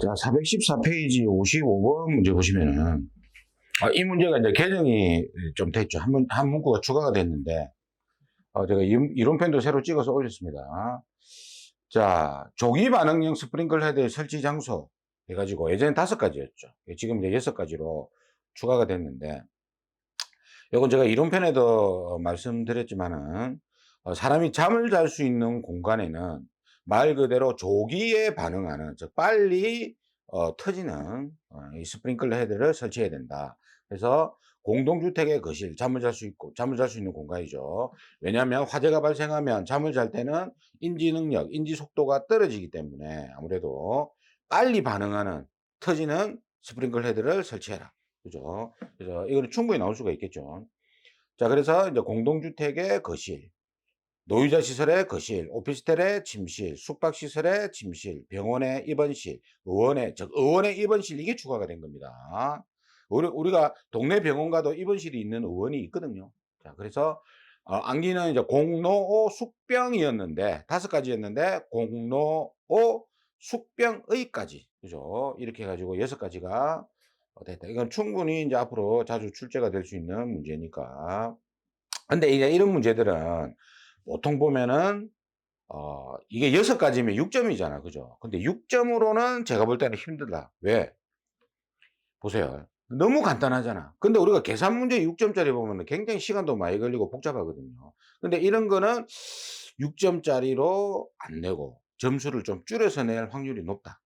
자, 414페이지 55번 문제 보시면은, 아, 이 문제가 이제 개정이 좀 됐죠. 한, 문, 한 문구가 추가가 됐는데, 어, 제가 이론- 이론펜도 새로 찍어서 올렸습니다. 자, 조기 반응형 스프링클 헤드 설치 장소 해가지고 예전에 다섯 가지였죠. 지금 이제 여섯 가지로 추가가 됐는데, 이건 제가 이론편에도 말씀드렸지만은, 어, 사람이 잠을 잘 수 있는 공간에는 말 그대로 조기에 반응하는, 즉, 빨리 어, 터지는 어, 이 스프링클러 헤드를 설치해야 된다. 그래서 공동주택의 거실, 잠을 잘 수 있고, 잠을 잘 수 있는 공간이죠. 왜냐하면 화재가 발생하면 잠을 잘 때는 인지 능력, 인지 속도가 떨어지기 때문에 아무래도 빨리 반응하는, 터지는 스프링클 헤드를 설치해라. 그죠? 그래서 이거는 충분히 나올 수가 있겠죠. 자, 그래서 이제 공동주택의 거실, 노유자 시설의 거실, 오피스텔의 침실, 숙박시설의 침실, 병원의 입원실, 의원의, 즉, 의원의 입원실, 이게 추가가 된 겁니다. 우리, 우리가 동네 병원 가도 입원실이 있는 의원이 있거든요. 자, 그래서, 어, 안기는 이제 공로오 숙병이었는데, 다섯 가지였는데, 공로오 숙병의까지. 그죠? 이렇게 해가지고 여섯 가지가 어, 됐다. 이건 충분히 이제 앞으로 자주 출제가 될 수 있는 문제니까. 근데 이제 이런 문제들은 보통 보면은 어 이게 여섯 가지면 6점이잖아. 그죠? 근데 6점으로는 제가 볼 때는 힘들다. 왜? 보세요. 너무 간단하잖아. 근데 우리가 계산 문제 6점짜리 보면은 굉장히 시간도 많이 걸리고 복잡하거든요. 근데 이런 거는 6점짜리로 안 내고 점수를 좀 줄여서 낼 확률이 높다.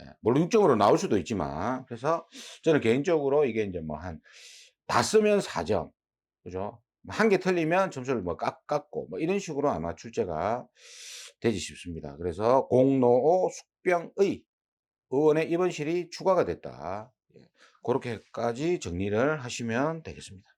예, 물론 6점으로 나올 수도 있지만 그래서 저는 개인적으로 이게 이제 뭐 한 다 쓰면 4점. 그죠? 한 개 틀리면 점수를 뭐 깎, 깎고 뭐 이런 식으로 아마 출제가 되지 싶습니다. 그래서 공로오 숙병의 의원의 입원실이 추가가 됐다. 예, 그렇게까지 정리를 하시면 되겠습니다.